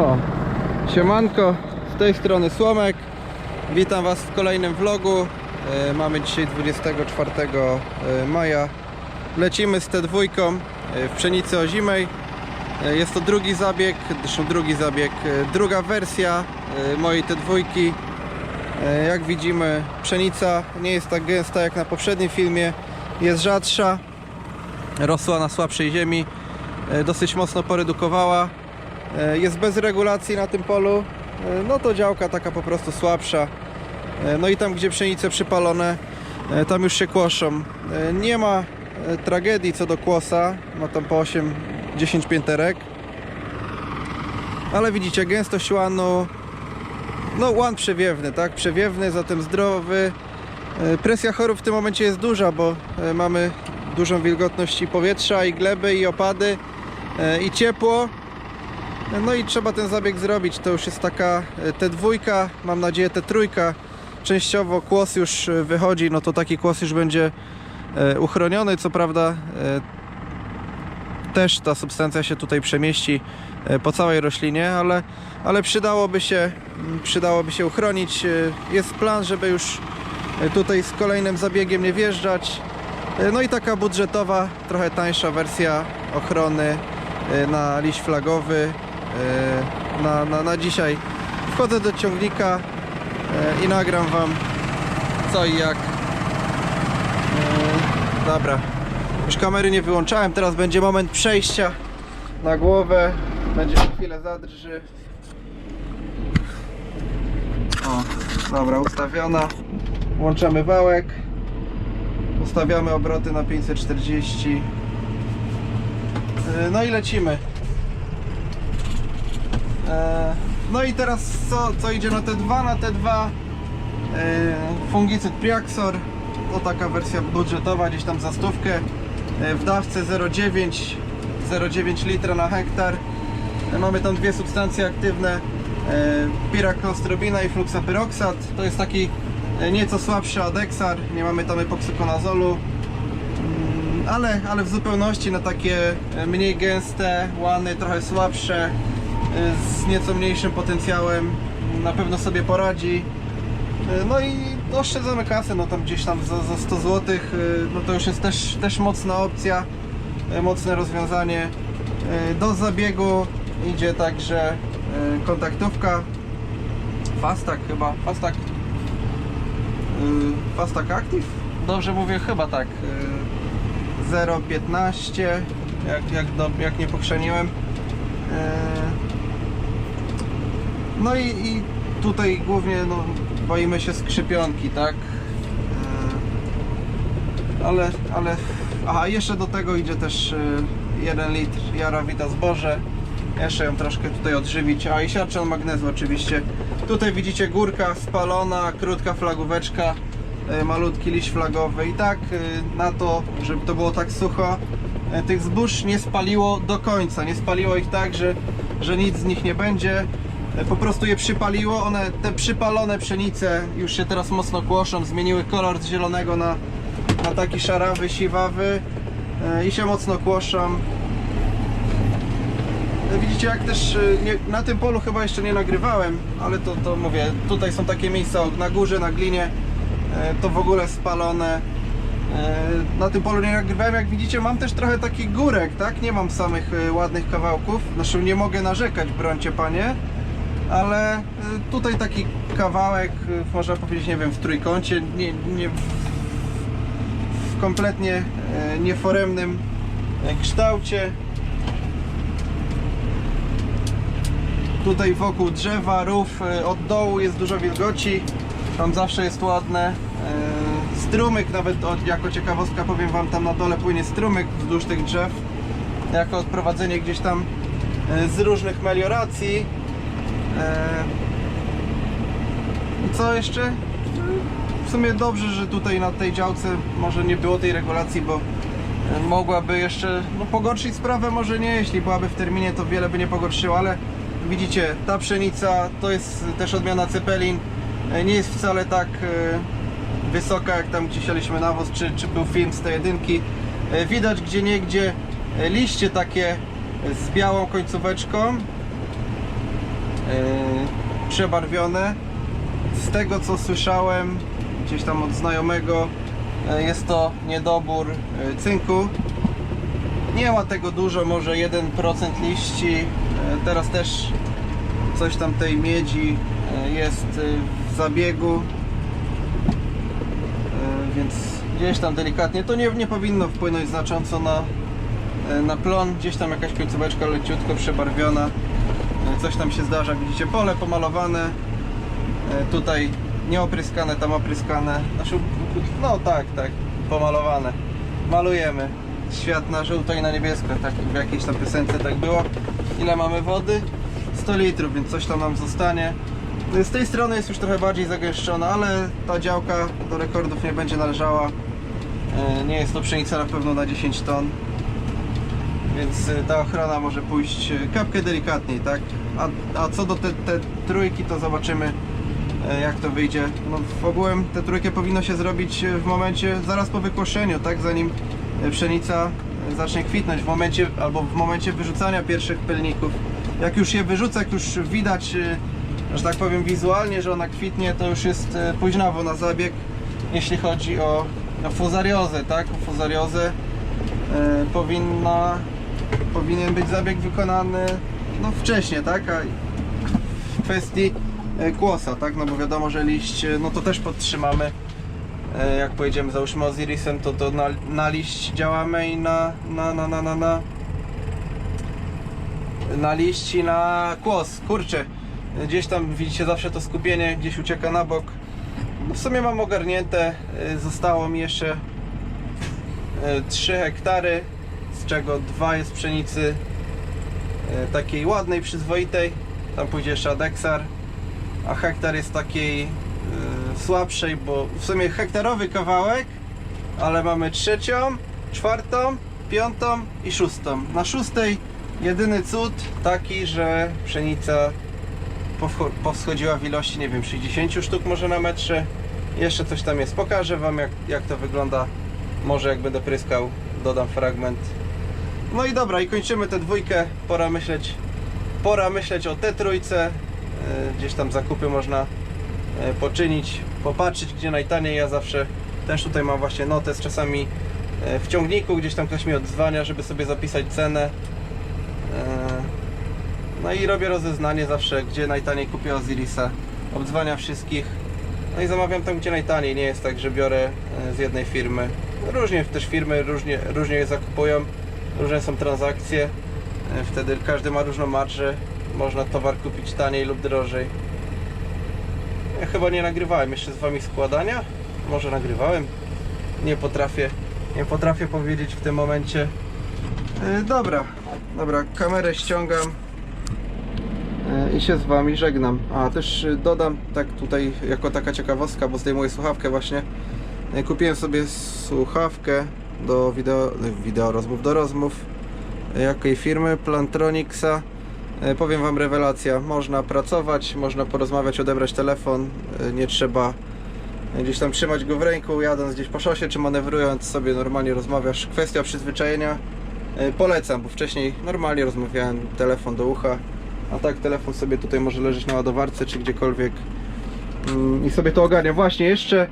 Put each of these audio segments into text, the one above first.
O, siemanko, z tej strony Słomek. Witam Was w kolejnym vlogu. E, Mamy dzisiaj 24 e, maja. Lecimy z T2 e, w pszenicy ozimej. Jest to drugi zabieg, zresztą drugi zabieg, druga wersja mojej T2. E, Jak widzimy, pszenica nie jest tak gęsta jak na poprzednim filmie, jest rzadsza, rosła na słabszej ziemi, dosyć mocno poredukowała. E, Jest bez regulacji na tym polu, e, no to działka taka po prostu słabsza. E, No i tam, gdzie pszenice przypalone, tam już się kłoszą. Nie ma tragedii co do kłosa, ma tam po 8-10 pięterek. Ale widzicie, gęstość łanu, no łan przewiewny, tak? Przewiewny, zatem zdrowy. Presja chorób w tym momencie jest duża, bo mamy dużą wilgotność i powietrza, i gleby, i opady, i ciepło. No i trzeba ten zabieg zrobić. To już jest taka e, T2, mam nadzieję T3. Częściowo kłos już e, wychodzi, no to taki kłos już będzie e, uchroniony. Co prawda też ta substancja się tutaj przemieści po całej roślinie, ale, ale przydałoby się mm, przydałoby się uchronić. Jest plan, żeby już tutaj z kolejnym zabiegiem nie wjeżdżać. No i taka budżetowa, trochę tańsza wersja ochrony na liść flagowy. E, Na, na, na dzisiaj wchodzę do ciągnika e, i nagram Wam co i jak. E, Dobra, już kamery nie wyłączałem, teraz będzie moment przejścia na głowę. Będzie chwilę zadrży. O, dobra, ustawiona. Włączamy wałek. Ustawiamy obroty na 540. Yy, No i lecimy. Eee, No i teraz co, co idzie na T2? Na T2 e, fungicyd Priaxor to taka wersja budżetowa, gdzieś tam za stówkę. E, w dawce 0,9 0,9 litra na hektar. E, mamy tam dwie substancje aktywne e, pirakostrobina i fluxapyroxat to jest taki e, nieco słabszy adexar nie mamy tam epoksykonazolu Mm, ale, ale w zupełności na takie e, mniej gęste łany, trochę słabsze. e, z nieco mniejszym potencjałem na pewno sobie poradzi E, no i oszczędzamy kasę, no tam gdzieś tam za, za 100 zł, no to już jest też, też mocna opcja, mocne rozwiązanie. Do zabiegu idzie także kontaktówka Fastak chyba, Fastak y, Fastak Active? Dobrze mówię, chyba tak. Y, 0,15 jak, jak, do, jak nie pokrzeniłem. No i, i tutaj głównie no, boimy się skrzypionki, tak? Y, Ale, ale... Aha, jeszcze do tego idzie też 1 litr Jarawita zboże. Jeszcze ją troszkę tutaj odżywić. A i siarczan magnezu oczywiście. Tutaj widzicie górka spalona, krótka flagóweczka, e, malutki liść flagowy. I tak e, na to, żeby to było tak sucho, e, tych zbóż nie spaliło do końca. Nie spaliło ich tak, że, że nic z nich nie będzie. E, Po prostu je przypaliło. One, te przypalone pszenice już się teraz mocno kłoszą. Zmieniły kolor z zielonego na, na taki szarawy, siwawy e, i się mocno kłoszą. Widzicie jak też y, nie, na tym polu chyba jeszcze nie nagrywałem, ale to, to mówię, tutaj są takie miejsca na górze, na glinie, e, to w ogóle spalone. E, Na tym polu nie nagrywałem, jak widzicie mam też trochę takich górek, tak? Nie mam samych ładnych kawałków, znaczy nie mogę narzekać, brońcie panie, ale y, tutaj taki kawałek, y, można powiedzieć, nie wiem, w trójkącie, nie, nie, w kompletnie e, nieforemnym kształcie. Tutaj wokół drzewa, rów, od dołu jest dużo wilgoci. Tam zawsze jest ładne. Strumyk, nawet jako ciekawostka powiem Wam, tam na dole płynie strumyk wzdłuż tych drzew. Jako odprowadzenie gdzieś tam z różnych melioracji. E, I co jeszcze? W sumie dobrze, że tutaj na tej działce może nie było tej regulacji, bo e, mogłaby jeszcze no, pogorszyć sprawę, może nie, jeśli byłaby w terminie to wiele by nie pogorszyło, ale widzicie, ta pszenica to jest też odmiana Cepelin, E, nie jest wcale tak e, wysoka jak tam gdzie sialiśmy nawóz, czy, czy był film z tej jedynki. Widać gdzie niegdzie liście takie z białą końcóweczką, przebarwione. Z tego co słyszałem gdzieś tam od znajomego, e, jest to niedobór e, cynku. Nie ma tego dużo, może 1% liści. E, Teraz też coś tam tej miedzi e, jest e, w zabiegu. E, Więc gdzieś tam delikatnie to nie, nie powinno wpłynąć znacząco na, e, na plon. Gdzieś tam jakaś końcóweczka leciutko przebarwiona. Coś tam się zdarza, widzicie pole pomalowane. E, Tutaj nieopryskane, tam opryskane. Znaczy, no tak, tak, pomalowane. Malujemy. Świat na żółto i na niebiesko, tak w jakiejś tam piosence tak było. Ile mamy wody? 100 litrów, więc coś tam nam zostanie. Z tej strony jest już trochę bardziej zagęszczona, ale ta działka do rekordów nie będzie należała. E, Nie jest to pszenica na pewno na 10 ton. Więc e, ta ochrona może pójść kapkę delikatniej, tak? A, a co do te, te trójki, to zobaczymy e, jak to wyjdzie. No, w ogóle tę trójkę powinno się zrobić e, w momencie zaraz po wykłoszeniu, tak? Zanim e, pszenica zacznie kwitnąć, w momencie albo w momencie wyrzucania pierwszych pelników. Jak już je wyrzucę, jak już widać, że tak powiem wizualnie, że ona kwitnie, to już jest późnawo na zabieg, jeśli chodzi o, o fuzariozę, tak? O fuzariozę powinna, powinien być zabieg wykonany no wcześniej, tak? A w kwestii e, kłosa, tak? No bo wiadomo, że liść, e, no to też podtrzymamy. E, Jak pojedziemy załóżmy Osirisem, to, to na, na liść działamy i na, na, na, na, na, na, na liść i na kłos. Kurczę, gdzieś tam widzicie zawsze to skupienie gdzieś ucieka na bok. No w sumie mam ogarnięte, e, zostało mi jeszcze 3 hektary, z czego dwa jest pszenicy e, takiej ładnej, przyzwoitej. Tam pójdzie jeszcze Adexar, a hektar jest takiej e, słabszej, bo w sumie hektarowy kawałek, ale mamy trzecią, czwartą, piątą i szóstą. Na szóstej jedyny cud taki, że pszenica powschodziła w ilości, nie wiem, 60 sztuk może na metrze. Jeszcze coś tam jest. Pokażę Wam jak, jak to wygląda. Może jak będę pryskał, dodam fragment. No i dobra, i kończymy tę dwójkę. Pora myśleć, pora myśleć o tej trójce. E, Gdzieś tam zakupy można e, poczynić, popatrzeć gdzie najtaniej. Ja zawsze też tutaj mam właśnie notes czasami e, w ciągniku, gdzieś tam ktoś mi odzwania, żeby sobie zapisać cenę. No i robię rozeznanie zawsze, gdzie najtaniej kupię Osirisa. Obdzwania wszystkich. No i zamawiam tam, gdzie najtaniej. Nie jest tak, że biorę z jednej firmy. Różnie też firmy różnie, różnie je zakupują. Różne są transakcje. E, Wtedy każdy ma różną marżę. Można towar kupić taniej lub drożej. Ja chyba nie nagrywałem jeszcze z wami składania. Może nagrywałem. Nie potrafię, nie potrafię powiedzieć w tym momencie. E, Dobra, dobra, kamerę ściągam e, i się z wami żegnam. A też dodam, tak tutaj jako taka ciekawostka, bo zdejmuję słuchawkę właśnie. Kupiłem sobie słuchawkę do wideo, wideo rozmów, do rozmów. Jakiej firmy? Plantronixa. E, Powiem wam rewelacja. Można pracować, można porozmawiać, odebrać telefon. E, Nie trzeba gdzieś tam trzymać go w ręku, jadąc gdzieś po szosie, czy manewrując sobie normalnie rozmawiasz. Kwestia przyzwyczajenia. E, Polecam, bo wcześniej normalnie rozmawiałem telefon do ucha, a tak telefon sobie tutaj może leżeć na ładowarce czy gdziekolwiek Mm, i sobie to ogarniam. Właśnie jeszcze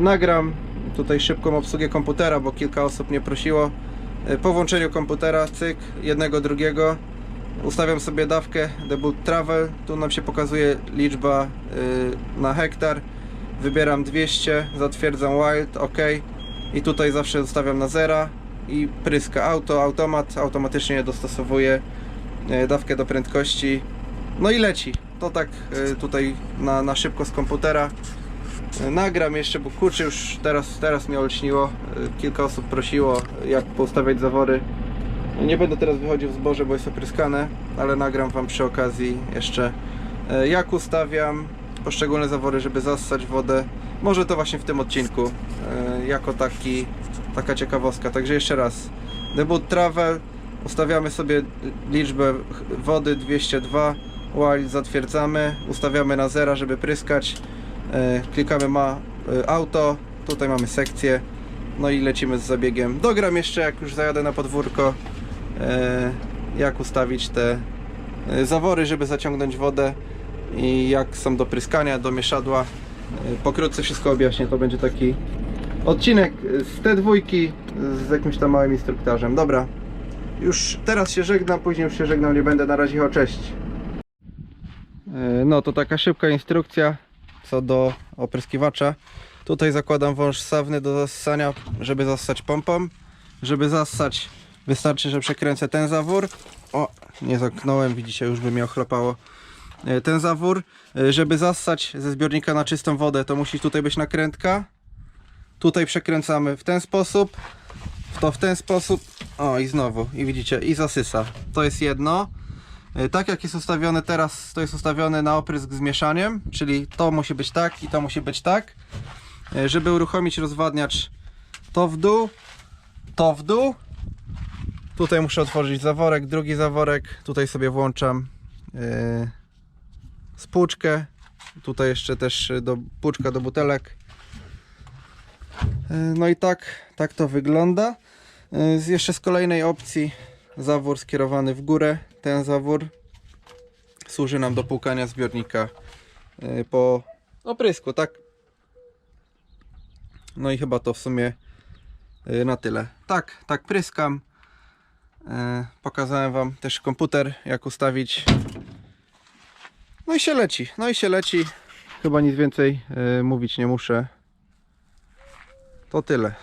nagram tutaj szybką obsługę komputera, bo kilka osób mnie prosiło. E, Po włączeniu komputera, cyk, jednego, drugiego, ustawiam sobie dawkę debut travel, tu nam się pokazuje liczba y, na hektar, wybieram 200, zatwierdzam wild, ok. I tutaj zawsze zostawiam na zera i pryska auto, automat, automatycznie je dostosowuje e, dawkę do prędkości. No i leci, to tak e, tutaj na, na szybko z komputera. E, nagram jeszcze, bo kurczę już teraz, teraz mnie olśniło, E, kilka osób prosiło jak poustawiać zawory. Nie będę teraz wychodził w zboże, bo jest opryskane, ale nagram Wam przy okazji jeszcze e, jak ustawiam poszczególne zawory, żeby zassać wodę. Może to właśnie w tym odcinku, e, jako taki, taka ciekawostka. Także jeszcze raz, debut travel, ustawiamy sobie liczbę wody 202, while zatwierdzamy, ustawiamy na zera, żeby pryskać, klikamy ma e, auto, tutaj mamy sekcję, no i lecimy z zabiegiem. Dogram jeszcze, jak już zajadę na podwórko, e, jak ustawić te e, zawory, żeby zaciągnąć wodę i jak są do pryskania, do mieszadła. E, Pokrótce wszystko objaśnię, to będzie taki odcinek z T2 z jakimś tam małym instruktarzem. Dobra, już teraz się żegnam, później już się żegnam nie będę, na razie o cześć. E, No to taka szybka instrukcja co do opryskiwacza. Tutaj zakładam wąż sawny do zassania, żeby zassać pompą. Żeby zassać wystarczy, że przekręcę ten zawór. O, nie zamknąłem, widzicie, już by mnie ochlapało. E, Ten zawór, e, żeby zassać ze zbiornika na czystą wodę, to musi tutaj być nakrętka. Tutaj przekręcamy w ten sposób, w to w ten sposób. O i znowu, i widzicie, i zasysa. To jest jedno. E, Tak jak jest ustawione teraz, to jest ustawione na oprysk z mieszaniem, czyli to musi być tak i to musi być tak. E, Żeby uruchomić rozwadniacz, to w dół, to w dół. Tutaj muszę otworzyć zaworek, drugi zaworek. Tutaj sobie włączam yy, spłuczkę. Tutaj jeszcze też do, płuczka do butelek. No i tak, tak to wygląda. Jeszcze z kolejnej opcji zawór skierowany w górę. Ten zawór służy nam do płukania zbiornika yy, po oprysku, tak? No i chyba to w sumie yy, na tyle. Tak, tak pryskam. E, Pokazałem Wam też komputer, jak ustawić. No i się leci. No i się leci. Chyba nic więcej mówić nie muszę. To tyle.